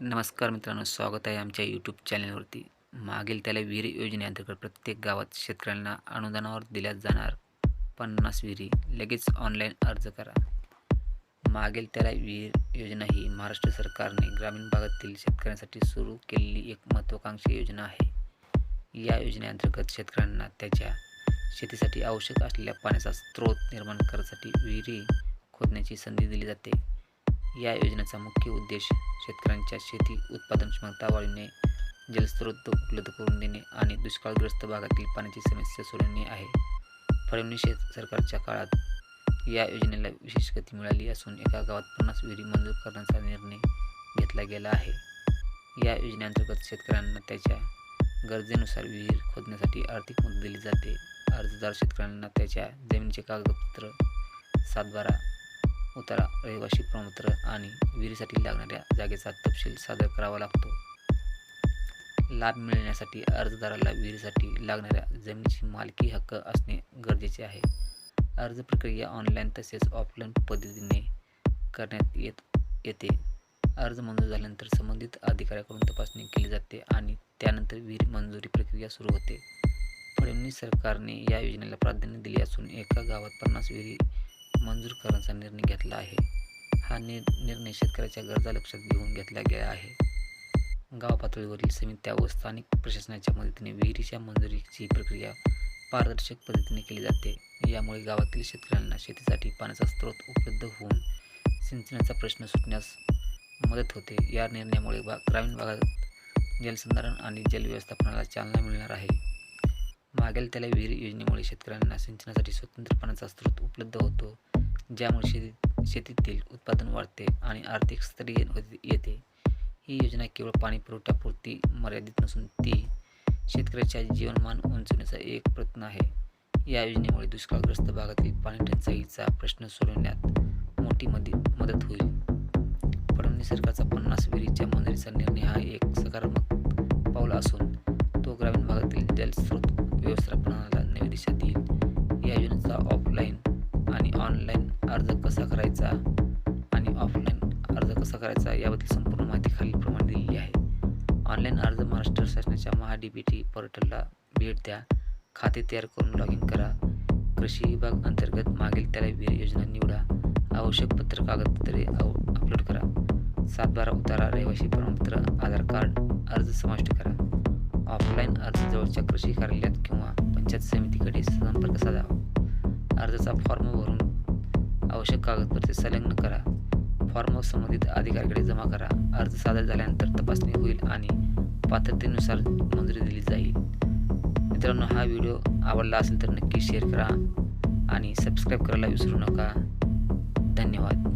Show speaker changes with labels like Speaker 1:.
Speaker 1: नमस्कार मित्रांनो स्वागत आहे आमच्या यूट्यूब चॅनलवरती मागील त्याला विहीर योजनेअंतर्गत प्रत्येक गावात शेतकऱ्यांना अनुदानावर दिल्या जाणार पन्नास विहिरी. लगेच ऑनलाईन अर्ज करा. मागील त्याला विहीर योजना ही महाराष्ट्र सरकारने ग्रामीण भागातील शेतकऱ्यांसाठी सुरू केलेली एक महत्त्वाकांक्षी योजना आहे. या योजनेअंतर्गत शेतकऱ्यांना त्याच्या शेतीसाठी आवश्यक असलेल्या पाण्याचा स्रोत निर्माण करण्यासाठी विहिरी खोदण्याची संधी दिली जाते. या योजनेचा मुख्य उद्देश शेतकऱ्यांच्या शेती उत्पादन क्षमता वाढविणे जलस्रोत उपलब्ध करून देणे आणि दुष्काळग्रस्त भागातील पाण्याची समस्या सोडवणे आहे. फडणवीस शेत सरकारच्या काळात या योजनेला विशेष गती मिळाली असून एका गावात पन्नास विहिरी मंजूर करण्याचा निर्णय घेतला गेला आहे. या योजनेअंतर्गत शेतकऱ्यांना त्याच्या गरजेनुसार विहीर खोदण्यासाठी आर्थिक मदत दिली जाते. अर्जदार शेतकऱ्यांना त्याच्या जमिनीचे कागदपत्र सातबारा उतारा रहिवाशी प्रमाणपत्र आणि विहिरीसाठी लागणाऱ्या जागेचा तपशील सादर करावा लागतो. लाभ मिळण्यासाठी अर्जदाराला विहिरीसाठी लागणाऱ्या जमिनीची मालकी हक्क असणे गरजेचे आहे. अर्ज प्रक्रिया ऑनलाईन तसेच ऑफलाईन पद्धतीने करण्यात येत येते. अर्ज मंजूर झाल्यानंतर संबंधित अधिकाऱ्याकडून तपासणी केली जाते आणि त्यानंतर विहीर मंजुरी प्रक्रिया सुरू होते. फडणवीस सरकारने या योजनेला प्राधान्य दिले असून एका गावात पन्नास विहिरी मंजूर करण्याचा निर्णय घेतला आहे. हा निर् निर्णय शेतकऱ्याच्या गरजा लक्षात घेऊन घेतला गेला आहे. गाव पातळीवरील समित्या व स्थानिक प्रशासनाच्या मदतीने विहिरीच्या मंजुरीची प्रक्रिया पारदर्शक पद्धतीने केली जाते. यामुळे गावातील शेतकऱ्यांना शेतीसाठी पाण्याचा स्रोत उपलब्ध होऊन सिंचनाचा प्रश्न सुटण्यास मदत होते. या निर्णयामुळे बा ग्रामीण भागात जलसंधारण आणि जलव्यवस्थापनाला चालना मिळणार आहे. मागेल त्याला विहीर योजनेमुळे शेतकऱ्यांना सिंचनासाठी स्वतंत्र पाण्याचा स्रोत उपलब्ध होतो. ज्यामुळे शेती शेतीतील उत्पादन वाढते आणि आर्थिक स्थैर्य येते ही योजना केवळ पाणी पुरवठ्यापुरती मर्यादित नसून ती शेतकऱ्याच्या जीवनमान उंचवण्याचा एक प्रयत्न आहे. या योजनेमुळे दुष्काळग्रस्त भागातील पाणी टंचाईचा प्रश्न सोडवण्यात मोठी मदत मदत होईल. फडणवीस सरकारचा पन्नास विहिरीच्या मंजुरीचा निर्णय हा एक सकारात्मक पाऊल असून तो ग्रामीण भागातील जलस्रोत व्यवस्थापनाला अर्ज कसा करायचा आणि ऑफलाईन अर्ज कसा करायचा याबद्दल संपूर्ण माहिती खालीलप्रमाणे दिलेली आहे. ऑनलाईन अर्ज महाराष्ट्र शासनाच्या महा डी टी पोर्टलला भेट द्या. खाते तयार करून लॉग इन करा. कृषी विभाग अंतर्गत मागील त्याला विहीर योजना निवडा. आवश्यक पत्र कागदपत्रे अपलोड करा. सातबारा उतारा रहिवाशी प्रमाणपत्र आधार कार्ड अर्ज समाविष्ट करा. ऑफलाईन अर्ज जवळच्या कृषी कार्यालयात किंवा पंचायत समितीकडे संपर्क साधावा अर्जाचा फॉर्म भरून आवश्यक कागदपत्रे संलग्न करा. फॉर्म संबंधित अधिकाऱ्याकडे जमा करा. अर्ज सादर झाल्यानंतर तपासणी होईल आणि पात्रतेनुसार मंजुरी दिली जाईल. मित्रांनो हा व्हिडिओ आवडला असेल तर नक्की शेअर करा आणि सबस्क्राईब करायला विसरू नका. धन्यवाद.